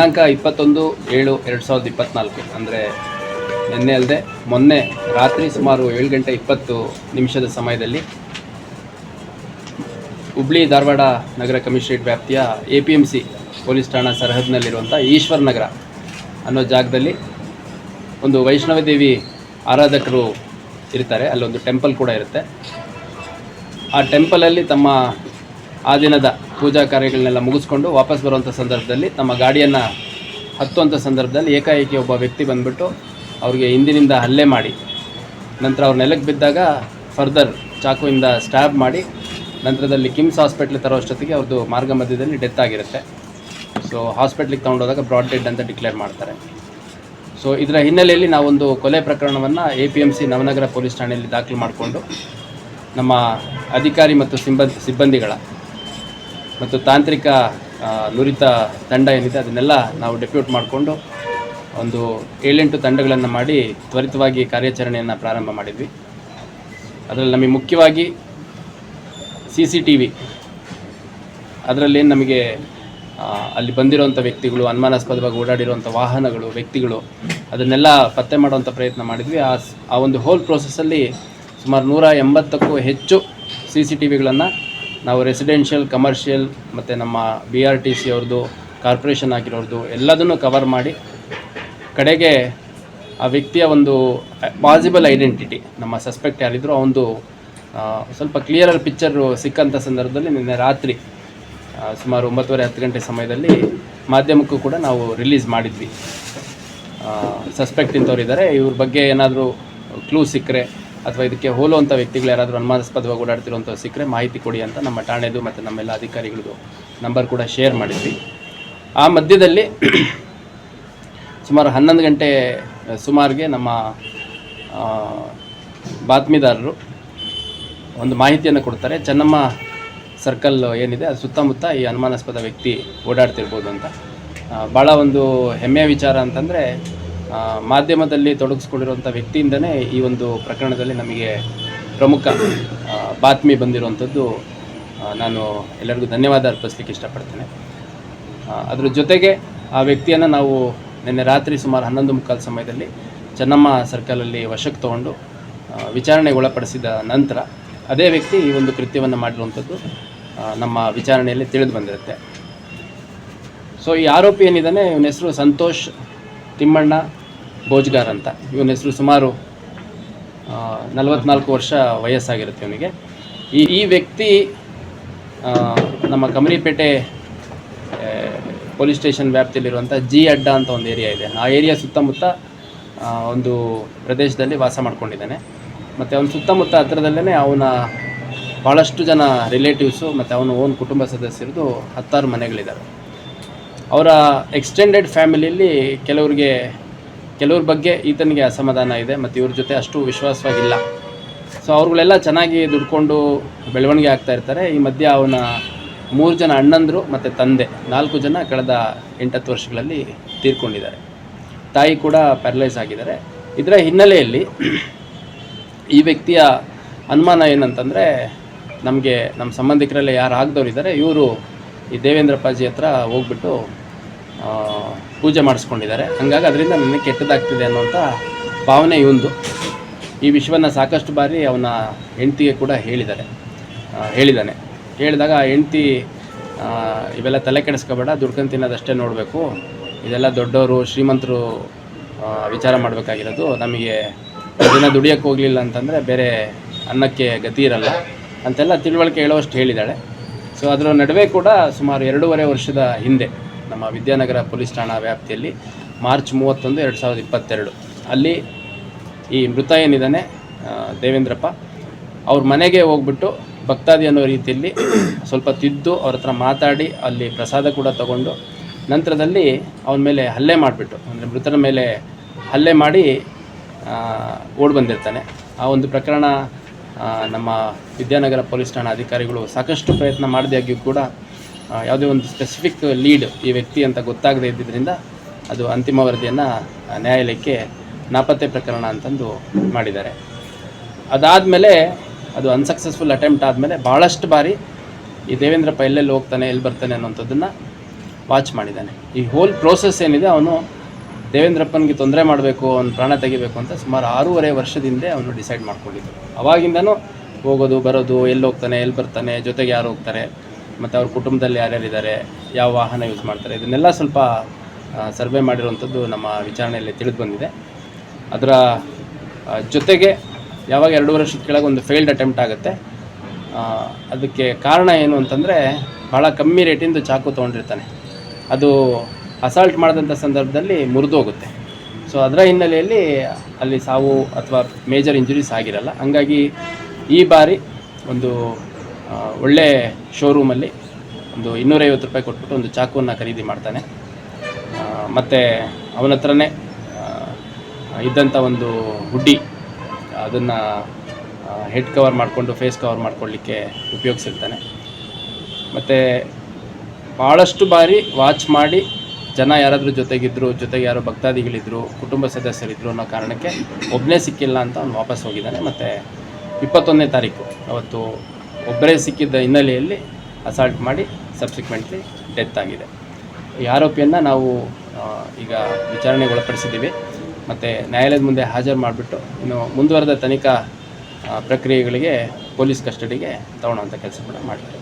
ದಿನಾಂಕ ಇಪ್ಪತ್ತೊಂದು ಏಳು ಎರಡು ಸಾವಿರದ ಇಪ್ಪತ್ತ್ನಾಲ್ಕು ಅಂದರೆ ನಿನ್ನೆ ಅಲ್ಲದೆ ಮೊನ್ನೆ ರಾತ್ರಿ ಸುಮಾರು ಏಳು ಗಂಟೆ ಇಪ್ಪತ್ತು ನಿಮಿಷದ ಸಮಯದಲ್ಲಿ ಹುಬ್ಳಿ ಧಾರವಾಡ ನಗರ ಕಮಿಷನರೇಟ್ ವ್ಯಾಪ್ತಿಯ A P M C police ಠಾಣಾ ಸರಹದ್ನಲ್ಲಿರುವಂಥ ಈಶ್ವರ್ ನಗರ ಅನ್ನೋ ಜಾಗದಲ್ಲಿ ಒಂದು ವೈಷ್ಣವ ದೇವಿ ಆರಾಧಕರು ಇರ್ತಾರೆ. ಅಲ್ಲೊಂದು ಟೆಂಪಲ್ ಕೂಡ ಇರುತ್ತೆ. ಆ ಟೆಂಪಲಲ್ಲಿ ತಮ್ಮ ಆ ದಿನದ ಪೂಜಾ ಕಾರ್ಯಗಳನ್ನೆಲ್ಲ ಮುಗಿಸ್ಕೊಂಡು ವಾಪಸ್ ಬರುವಂಥ ಸಂದರ್ಭದಲ್ಲಿ ತಮ್ಮ ಗಾಡಿಯನ್ನು ಹತ್ತುವಂಥ ಸಂದರ್ಭದಲ್ಲಿ ಏಕಾಏಕಿ ಒಬ್ಬ ವ್ಯಕ್ತಿ ಬಂದುಬಿಟ್ಟು ಅವರಿಗೆ ಹಿಂದಿನಿಂದ ಹಲ್ಲೆ ಮಾಡಿ, ನಂತರ ಅವ್ರು ನೆಲಕ್ಕೆ ಬಿದ್ದಾಗ ಫರ್ದರ್ ಚಾಕುವಿಂದ ಸ್ಟ್ಯಾಬ್ ಮಾಡಿ, ನಂತರದಲ್ಲಿ ಕಿಮ್ಸ್ ಹಾಸ್ಪಿಟ್ಲಿಗೆ ತರೋ ಅಷ್ಟೊತ್ತಿಗೆ ಅವ್ರದ್ದು ಮಾರ್ಗ ಮಧ್ಯದಲ್ಲಿ ಡೆತ್ ಆಗಿರುತ್ತೆ. ಸೊ, ಹಾಸ್ಪಿಟ್ಲಿಗೆ ತೊಗೊಂಡೋದಾಗ ಬ್ರಾಡ್ ಡೆಡ್ ಅಂತ ಡಿಕ್ಲೇರ್ ಮಾಡ್ತಾರೆ. ಸೊ, ಇದರ ಹಿನ್ನೆಲೆಯಲ್ಲಿ ನಾವೊಂದು ಕೊಲೆ ಪ್ರಕರಣವನ್ನು A P M C Navanagar police ಠಾಣೆಯಲ್ಲಿ ದಾಖಲು ಮಾಡಿಕೊಂಡು ನಮ್ಮ ಅಧಿಕಾರಿ ಮತ್ತು ಸಿಬ್ಬಂದಿ ಸಿಬ್ಬಂದಿಗಳ ಮತ್ತು ತಾಂತ್ರಿಕ ನುರಿತ ತಂಡ ಏನಿದೆ ಅದನ್ನೆಲ್ಲ ನಾವು ಡೆಪ್ಯೂಟ್ ಮಾಡಿಕೊಂಡು ಒಂದು ಏಳೆಂಟು ತಂಡಗಳನ್ನು ಮಾಡಿ ತ್ವರಿತವಾಗಿ ಕಾರ್ಯಾಚರಣೆಯನ್ನು ಪ್ರಾರಂಭ ಮಾಡಿದ್ವಿ. ಅದರಲ್ಲಿ ನಮಗೆ ಮುಖ್ಯವಾಗಿ ಸಿ ಸಿ ಟಿ ವಿ, ಅದರಲ್ಲಿ ನಮಗೆ ಅಲ್ಲಿ ಬಂದಿರುವಂಥ ವ್ಯಕ್ತಿಗಳು, ಅನುಮಾನಾಸ್ಪದವಾಗಿ ಓಡಾಡಿರುವಂಥ ವಾಹನಗಳು, ವ್ಯಕ್ತಿಗಳು, ಅದನ್ನೆಲ್ಲ ಪತ್ತೆ ಮಾಡುವಂಥ ಪ್ರಯತ್ನ ಮಾಡಿದ್ವಿ. ಆ ಆ ಒಂದು ಹೋಲ್ ಪ್ರೋಸೆಸ್ಸಲ್ಲಿ ಸುಮಾರು ನೂರ ಎಂಬತ್ತಕ್ಕೂ ಹೆಚ್ಚು ಸಿ ಸಿ ಟಿ ವಿಗಳನ್ನು ನಾವು ರೆಸಿಡೆನ್ಷಿಯಲ್ ಕಮರ್ಷಿಯಲ್ ಮತ್ತು ನಮ್ಮ B R T C corporation ಆಗಿರೋರ್ದು ಎಲ್ಲದನ್ನು ಕವರ್ ಮಾಡಿ ಕಡೆಗೆ ಆ ವ್ಯಕ್ತಿಯ ಒಂದು ಪಾಸಿಬಲ್ ಐಡೆಂಟಿಟಿ ನಮ್ಮ ಸಸ್ಪೆಕ್ಟ್ ಯಾರಿದ್ರು ಆ ಒಂದು ಸ್ವಲ್ಪ ಕ್ಲಿಯರರ್ ಪಿಕ್ಚರು ಸಿಕ್ಕಂಥ ಸಂದರ್ಭದಲ್ಲಿ ನಿನ್ನೆ ರಾತ್ರಿ ಸುಮಾರು ಒಂಬತ್ತುವರೆ, ಹತ್ತು ಗಂಟೆ ಸಮಯದಲ್ಲಿ ಮಾಧ್ಯಮಕ್ಕೂ ಕೂಡ ನಾವು ರಿಲೀಸ್ ಮಾಡಿದ್ವಿ. ಸಸ್ಪೆಕ್ಟ್ ಇಂಥವ್ರು ಇದ್ದಾರೆ ಇವ್ರ ಬಗ್ಗೆ ಏನಾದರೂ ಕ್ಲೂ ಸಿಕ್ಕರೆ ಅಥವಾ ಇದಕ್ಕೆ ಹೋಲುವಂಥ ವ್ಯಕ್ತಿಗಳು ಯಾರಾದರೂ ಅನುಮಾನಾಸ್ಪದವಾಗಿ ಓಡಾಡ್ತಿರುವಂಥ ಸಿಕ್ಕರೆ ಮಾಹಿತಿ ಕೊಡಿ ಅಂತ ನಮ್ಮ ಠಾಣೆದು ಮತ್ತು ನಮ್ಮೆಲ್ಲ ಅಧಿಕಾರಿಗಳದ್ದು ನಂಬರ್ ಕೂಡ ಶೇರ್ ಮಾಡಿದ್ವಿ. ಆ ಮಧ್ಯದಲ್ಲಿ ಸುಮಾರು ಹನ್ನೊಂದು ಗಂಟೆ ಸುಮಾರಿಗೆ ನಮ್ಮ ಬಾತ್ಮೀದಾರರು ಒಂದು ಮಾಹಿತಿಯನ್ನು ಕೊಡ್ತಾರೆ. ಚೆನ್ನಮ್ಮ ಸರ್ಕಲ್ ಏನಿದೆ, ಅದು ಸುತ್ತಮುತ್ತ ಈ ಅನುಮಾನಾಸ್ಪದ ವ್ಯಕ್ತಿ ಓಡಾಡ್ತಿರ್ಬೋದು ಅಂತ. ಭಾಳ ಒಂದು ಹೆಮ್ಮೆಯ ವಿಚಾರ ಅಂತಂದರೆ ಮಾಧ್ಯಮದಲ್ಲಿ ತೊಡಗಿಸ್ಕೊಂಡಿರುವಂಥ ವ್ಯಕ್ತಿಯಿಂದನೇ ಈ ಒಂದು ಪ್ರಕರಣದಲ್ಲಿ ನಮಗೆ ಪ್ರಮುಖ ಬಾತ್ಮಿ ಬಂದಿರುವಂಥದ್ದು ನಾನು ಎಲ್ಲರಿಗೂ ಧನ್ಯವಾದ ಅರ್ಪಿಸ್ಲಿಕ್ಕೆ ಇಷ್ಟಪಡ್ತೇನೆ. ಅದರ ಜೊತೆಗೆ ಆ ವ್ಯಕ್ತಿಯನ್ನು ನಾವು ನಿನ್ನೆ ರಾತ್ರಿ ಸುಮಾರು ಹನ್ನೊಂದು ಮುಕ್ಕಾಲು ಸಮಯದಲ್ಲಿ ಚೆನ್ನಮ್ಮ ಸರ್ಕಲಲ್ಲಿ ವಶಕ್ಕೆ ತಗೊಂಡು ವಿಚಾರಣೆಗೆ ಒಳಪಡಿಸಿದ ನಂತರ ಅದೇ ವ್ಯಕ್ತಿ ಈ ಒಂದು ಕೃತ್ಯವನ್ನು ಮಾಡಿರುವಂಥದ್ದು ನಮ್ಮ ವಿಚಾರಣೆಯಲ್ಲಿ ತಿಳಿದು ಬಂದಿರುತ್ತೆ. ಸೊ, ಈ ಆರೋಪಿ ಏನಿದ್ದಾನೆ, ಇವನ ಹೆಸರು ಸಂತೋಷ್ ತಿಮ್ಮಣ್ಣ. ಬೋಜ್ಗಾರ್ ಅಂತ. ಇವನ ಹೆಸರು ಸುಮಾರು ನಲವತ್ನಾಲ್ಕು ವರ್ಷ ವಯಸ್ಸಾಗಿರುತ್ತೆ ಇವನಿಗೆ. ಈ ಈ ವ್ಯಕ್ತಿ ನಮ್ಮ ಕಮರಿಪೇಟೆ ಪೊಲೀಸ್ ಸ್ಟೇಷನ್ ವ್ಯಾಪ್ತಿಯಲ್ಲಿರುವಂಥ ಜಿ ಅಡ್ಡ ಅಂತ ಒಂದು ಏರಿಯಾ ಇದೆ. ಆ ಏರಿಯಾ ಸುತ್ತಮುತ್ತ ಒಂದು ಪ್ರದೇಶದಲ್ಲಿ ವಾಸ ಮಾಡ್ಕೊಂಡಿದ್ದಾನೆ. ಮತ್ತು ಅವನ ಸುತ್ತಮುತ್ತ ಹತ್ರದಲ್ಲೇ ಅವನ ಭಾಳಷ್ಟು ಜನ ರಿಲೇಟಿವ್ಸು ಮತ್ತು ಅವನ ಓನ್ ಕುಟುಂಬ ಸದಸ್ಯರದು ಹತ್ತಾರು ಮನೆಗಳಿದ್ದಾರೆ ಅವರ ಎಕ್ಸ್ಟೆಂಡೆಡ್ ಫ್ಯಾಮಿಲಿಯಲ್ಲಿ ಕೆಲವ್ರಿಗೆ ಕೆಲವ್ರ ಬಗ್ಗೆ ಈತನಿಗೆ ಅಸಮಾಧಾನ ಇದೆ ಮತ್ತು ಇವ್ರ ಜೊತೆ ಅಷ್ಟು ವಿಶ್ವಾಸವಾಗಿಲ್ಲ. ಸೊ ಅವ್ರುಗಳೆಲ್ಲ ಚೆನ್ನಾಗಿ ದುಡ್ಕೊಂಡು ಬೆಳವಣಿಗೆ ಆಗ್ತಾ ಇರ್ತಾರೆ. ಈ ಮಧ್ಯೆ ಅವನ ಮೂರು ಜನ ಅಣ್ಣಂದರು ಮತ್ತು ತಂದೆ. ನಾಲ್ಕು ಜನ ಕಳೆದ ಎಂಟತ್ತು ವರ್ಷಗಳಲ್ಲಿ ತೀರ್ಕೊಂಡಿದ್ದಾರೆ. ತಾಯಿ ಕೂಡ ಪ್ಯಾರಲೈಸ್ ಆಗಿದ್ದಾರೆ. ಇದರ ಹಿನ್ನೆಲೆಯಲ್ಲಿ ಈ ವ್ಯಕ್ತಿಯ ಅನುಮಾನ ಏನಂತಂದರೆ, ನಮಗೆ ನಮ್ಮ ಸಂಬಂಧಿಕರಲ್ಲೇ ಯಾರು ಆಗದವ್ರು ಇದ್ದಾರೆ ಇವರು ಈ ದೇವೇಂದ್ರಪ್ಪಾಜಿ ಹತ್ರ ಹೋಗ್ಬಿಟ್ಟು ಪೂಜೆ ಮಾಡಿಸ್ಕೊಂಡಿದ್ದಾರೆ. ಹಾಗಾಗಿ ಅದರಿಂದ ನನಗೆ ಕೆಟ್ಟದಾಗ್ತಿದೆ ಅನ್ನುವಂಥ ಭಾವನೆ ಇವಂದು. ಈ ವಿಷಯವನ್ನು ಸಾಕಷ್ಟು ಬಾರಿ ಅವನ ಹೆಂಡತಿಗೆ ಕೂಡ ಹೇಳಿದ್ದಾರೆ. ಹೇಳಿದ್ದಾನೆ. ಹೇಳಿದಾಗ ಆ ಹೆಂಡ್ತಿ ಇವೆಲ್ಲ ತಲೆ ಕೆಡಿಸ್ಕೋಬೇಡ, ದುಡ್ಕೊಂಡು ತಿನ್ನೋದಷ್ಟೇ ನೋಡಬೇಕು. ಇದೆಲ್ಲ ದೊಡ್ಡವರು, ಶ್ರೀಮಂತರು ವಿಚಾರ ಮಾಡಬೇಕಾಗಿರೋದು. ನಮಗೆ ದಿನ ದುಡಿಯೋಕ್ಕೆ ಹೋಗಲಿಲ್ಲ ಅಂತಂದರೆ ಬೇರೆ ಅನ್ನಕ್ಕೆ ಗತಿ ಇರಲ್ಲ. ಅಂತೆಲ್ಲ ತಿಳುವಳಿಕೆ ಹೇಳುವಷ್ಟು ಹೇಳಿದ್ದಾಳೆ. ಸೊ ಅದರ ನಡುವೆ ಕೂಡ ಸುಮಾರು ಎರಡೂವರೆ ವರ್ಷದ ಹಿಂದೆ ನಮ್ಮ ವಿದ್ಯಾನಗರ ಪೊಲೀಸ್ ಠಾಣಾ ವ್ಯಾಪ್ತಿಯಲ್ಲಿ ಮಾರ್ಚ್ ಮೂವತ್ತೊಂದು ಎರಡು ಸಾವಿರದ ಇಪ್ಪತ್ತೆರಡು. ಅಲ್ಲಿ ಈ ಮೃತ ಏನಿದ್ದಾನೆ ದೇವೇಂದ್ರಪ್ಪ, ಅವ್ರ ಮನೆಗೆ ಹೋಗ್ಬಿಟ್ಟು ಭಕ್ತಾದಿ ಅನ್ನೋ ರೀತಿಯಲ್ಲಿ ಸ್ವಲ್ಪ ತಿದ್ದು ಅವ್ರ ಹತ್ರ ಮಾತಾಡಿ ಅಲ್ಲಿ ಪ್ರಸಾದ ಕೂಡ ತಗೊಂಡು ನಂತರದಲ್ಲಿ ಅವನ ಮೇಲೆ ಹಲ್ಲೆ ಮಾಡಿಬಿಟ್ಟು, ಅಂದರೆ ಮೃತನ ಮೇಲೆ ಹಲ್ಲೆ ಮಾಡಿ ಓಡಿ ಬಂದಿರ್ತಾನೆ. ಆ ಒಂದು ಪ್ರಕರಣ ನಮ್ಮ ವಿದ್ಯಾನಗರ ಪೊಲೀಸ್ ಠಾಣಾ ಅಧಿಕಾರಿಗಳು ಸಾಕಷ್ಟು ಪ್ರಯತ್ನ ಮಾಡಿದಾಗ್ಯೂ ಕೂಡ ಯಾವುದೇ ಒಂದು ಸ್ಪೆಸಿಫಿಕ್ ಲೀಡ್ ಈ ವ್ಯಕ್ತಿ ಅಂತ ಗೊತ್ತಾಗದೇ ಇದ್ದಿದ್ದರಿಂದ ಅದು ಅಂತಿಮ ವರದಿಯನ್ನು ನ್ಯಾಯಾಲಯಕ್ಕೆ ನಾಪತ್ತೆ ಪ್ರಕರಣ ಅಂತಂದು ಮಾಡಿದ್ದಾರೆ. ಅದಾದಮೇಲೆ ಅದು ಅನ್ಸಕ್ಸಸ್ಫುಲ್ ಅಟೆಂಪ್ಟ್ ಆದಮೇಲೆ ಭಾಳಷ್ಟು ಬಾರಿ ಈ ದೇವೇಂದ್ರಪ್ಪ ಎಲ್ಲೆಲ್ಲಿ ಹೋಗ್ತಾನೆ, ಎಲ್ಲಿ ಬರ್ತಾನೆ ಅನ್ನೋಂಥದ್ದನ್ನು ವಾಚ್ ಮಾಡಿದ್ದಾನೆ. ಈ ಹೋಲ್ ಪ್ರೋಸೆಸ್ ಏನಿದೆ, ಅವನು ದೇವೇಂದ್ರಪ್ಪನಿಗೆ ತೊಂದರೆ ಮಾಡಬೇಕು, ಅವ್ನು ಪ್ರಾಣ ತೆಗಿಬೇಕು ಅಂತ ಸುಮಾರು ಆರೂವರೆ ವರ್ಷದಿಂದ ಅವನು ಡಿಸೈಡ್ ಮಾಡ್ಕೊಂಡಿದ್ದರು ಅವಾಗಿಂದನೂ ಹೋಗೋದು, ಬರೋದು, ಎಲ್ಲಿ ಹೋಗ್ತಾನೆ, ಎಲ್ಲಿ ಬರ್ತಾನೆ, ಜೊತೆಗೆ ಯಾರು ಹೋಗ್ತಾರೆ ಮತ್ತು ಅವ್ರ ಕುಟುಂಬದಲ್ಲಿ ಯಾರ್ಯಾರಿದ್ದಾರೆ ಯಾವ ವಾಹನ ಯೂಸ್ ಮಾಡ್ತಾರೆ, ಇದನ್ನೆಲ್ಲ ಸ್ವಲ್ಪ ಸರ್ವೆ ಮಾಡಿರುವಂಥದ್ದು ನಮ್ಮ ವಿಚಾರಣೆಯಲ್ಲಿ ತಿಳಿದು ಬಂದಿದೆ ಅದರ ಜೊತೆಗೆ ಯಾವಾಗ ಎರಡು ವರ್ಷದ ಕೆಳಗೆ ಒಂದು ಫೇಲ್ಡ್ ಅಟೆಂಪ್ಟ್ ಆಗುತ್ತೆ ಅದಕ್ಕೆ ಕಾರಣ ಏನು ಅಂತಂದರೆ ಭಾಳ ಕಮ್ಮಿ ರೇಟಿಂದ ಚಾಕು ತೊಗೊಂಡಿರ್ತಾನೆ. ಅದು ಅಸಾಲ್ಟ್ ಮಾಡಿದಂಥ ಸಂದರ್ಭದಲ್ಲಿ ಮುರಿದೋಗುತ್ತೆ ಸೊ ಅದರ ಹಿನ್ನೆಲೆಯಲ್ಲಿ ಅಲ್ಲಿ ಸಾವು ಅಥವಾ ಮೇಜರ್ ಇಂಜುರೀಸ್ ಆಗಿರಲ್ಲ. ಹಂಗಾಗಿ ಈ ಬಾರಿ ಒಂದು ಒಳ್ಳೆ ಶೋರೂಮಲ್ಲಿ ಒಂದು ಇನ್ನೂರೈವತ್ತು ರೂಪಾಯಿ ಕೊಟ್ಬಿಟ್ಟು ಒಂದು ಚಾಕುವನ್ನು ಖರೀದಿ ಮಾಡ್ತಾನೆ. ಮತ್ತು ಅವನ ಹತ್ರನೇ ಇದ್ದಂಥ ಒಂದು ಹುಡ್ಡಿ, ಅದನ್ನು ಹೆಡ್ ಕವರ್ ಮಾಡಿಕೊಂಡು ಫೇಸ್ ಕವರ್ ಮಾಡ್ಕೊಳ್ಳಿಕ್ಕೆ ಉಪಯೋಗಿಸಿರ್ತಾನೆ. ಮತ್ತು ಭಾಳಷ್ಟು ಬಾರಿ ವಾಚ್ ಮಾಡಿ ಜನ ಯಾರಾದರೂ ಜೊತೆಗಿದ್ದರು ಜೊತೆಗೆ ಯಾರೋ ಭಕ್ತಾದಿಗಳಿದ್ದರು ಕುಟುಂಬ ಸದಸ್ಯರಿದ್ದರು ಅನ್ನೋ ಕಾರಣಕ್ಕೆ ಒಬ್ಬನೇ ಸಿಕ್ಕಿಲ್ಲ ಅಂತ ಅವ್ನು ವಾಪಸ್ ಹೋಗಿದ್ದಾನೆ. ಮತ್ತು ಇಪ್ಪತ್ತೊಂದನೇ ತಾರೀಕು, ಅವತ್ತು ಒಬ್ಬರೇ ಸಿಕ್ಕಿದ್ದ ಹಿನ್ನೆಲೆಯಲ್ಲಿ ಅಸಾಲ್ಟ್ ಮಾಡಿ ಸಬ್ಸಿಕ್ವೆಂಟ್ಲಿ ಡೆತ್ ಆಗಿದೆ. ಈ ಆರೋಪಿಯನ್ನು ನಾವು ಈಗ ವಿಚಾರಣೆಗೆ ಒಳಪಡಿಸಿದ್ದೀವಿ ಮತ್ತು ನ್ಯಾಯಾಲಯದ ಮುಂದೆ ಹಾಜರು ಮಾಡಿಬಿಟ್ಟು ಇನ್ನು ಮುಂದುವರೆದ ತನಿಖಾ ಪ್ರಕ್ರಿಯೆಗಳಿಗೆ ಪೊಲೀಸ್ ಕಸ್ಟಡಿಗೆ ತಗೊಳ್ಳೋವಂಥ ಕೆಲಸ ಕೂಡ ಮಾಡ್ತಾರೆ.